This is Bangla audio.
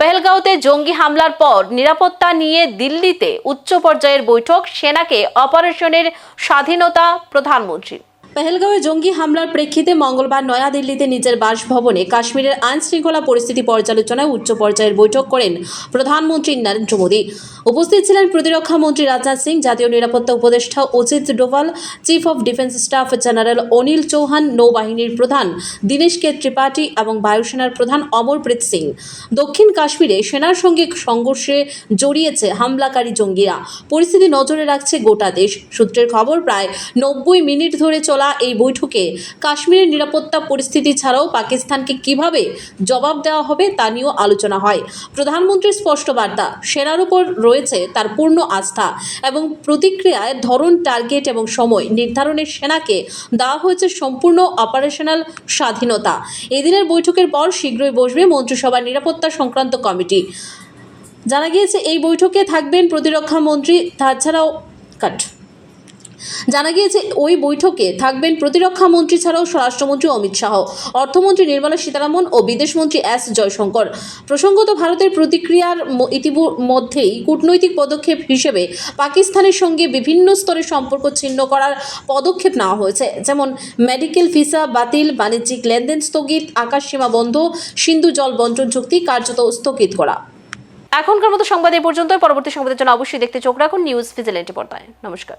পেহেলগাঁওতে জঙ্গি হামলার পর নিরাপত্তা নিয়ে দিল্লিতে উচ্চ পর্যায়ের বৈঠক সেনাকে অপারেশনের স্বাধীনতা প্রধানমন্ত্রী পেহেলগাঁওয়ে জঙ্গি হামলার প্রেক্ষিতে মঙ্গলবার নয়াদিল্লিতে নিজের বাসভবনে কাশ্মীরের আইন শৃঙ্খলা পরিস্থিতি পর্যালোচনায় উচ্চ পর্যায়ের বৈঠক করেন প্রধানমন্ত্রী নরেন্দ্র মোদী। উপস্থিত ছিলেন প্রতিরক্ষা মন্ত্রী রাজনাথ সিং, জাতীয় নিরাপত্তা উপদেষ্টা Ajit Doval, chief of defence staff general Anil Chauhan, নৌবাহিনীর প্রধান দীনেশ কে ত্রিপাঠী এবং বায়ুসেনার প্রধান অমরপ্রীত সিং। দক্ষিণ কাশ্মীরে সেনার সঙ্গে সংঘর্ষে জড়িয়েছে হামলাকারী জঙ্গিরা। পরিস্থিতি নজরে রাখছে গোটা দেশ। সূত্রের খবর, প্রায় নব্বই মিনিট ধরে চলা এই বৈঠকে কাশ্মীরের নিরাপত্তা পরিস্থিতি ছাড়াও পাকিস্তানকে কীভাবে জবাব দেওয়া হবে তা নিয়েও আলোচনা হয়। প্রধানমন্ত্রীর স্পষ্ট বার্তা সেনার উপর রয়েছে তার পূর্ণ আস্থা এবং প্রতিক্রিয়ায় ধরন, টার্গেট এবং সময় নির্ধারণের সেনাকে দেওয়া হয়েছে সম্পূর্ণ অপারেশনাল স্বাধীনতা। এদিনের বৈঠকের পর শীঘ্রই বসবে মন্ত্রিসভার নিরাপত্তা সংক্রান্ত কমিটি। জানা গিয়েছে, এই বৈঠকে থাকবেন প্রতিরক্ষা মন্ত্রী, তাছাড়াও কাট জানা গিয়েছে, ওই বৈঠকে থাকবেন প্রতিরক্ষা মন্ত্রী ছাড়াও স্বরাষ্ট্রমন্ত্রী অমিত শাহ, অর্থমন্ত্রী নির্মলা সীতারামন ও বিদেশমন্ত্রী এস জয়শঙ্কর। প্রসঙ্গত, ভারতের প্রতিক্রিয়ার ইতিমধ্যেই কূটনৈতিক পদক্ষেপ হিসেবে পাকিস্তানের সঙ্গে বিভিন্ন স্তরে সম্পর্ক ছিন্ন করার পদক্ষেপ নেওয়া হয়েছে। যেমন, মেডিকেল ভিসা বাতিল, বাণিজ্যিক লেনদেন স্থগিত, আকাশ সীমা বন্ধ, সিন্ধু জল বন্টন চুক্তি কার্যত স্থগিত করা। এখনকার মতো সংবাদ এই পর্যন্ত পরবর্তী সংবাদের জন্য অবশ্যই দেখতে চোখ রাখুন নিউজ ভিজিলেন্টি পর্দায়। নমস্কার।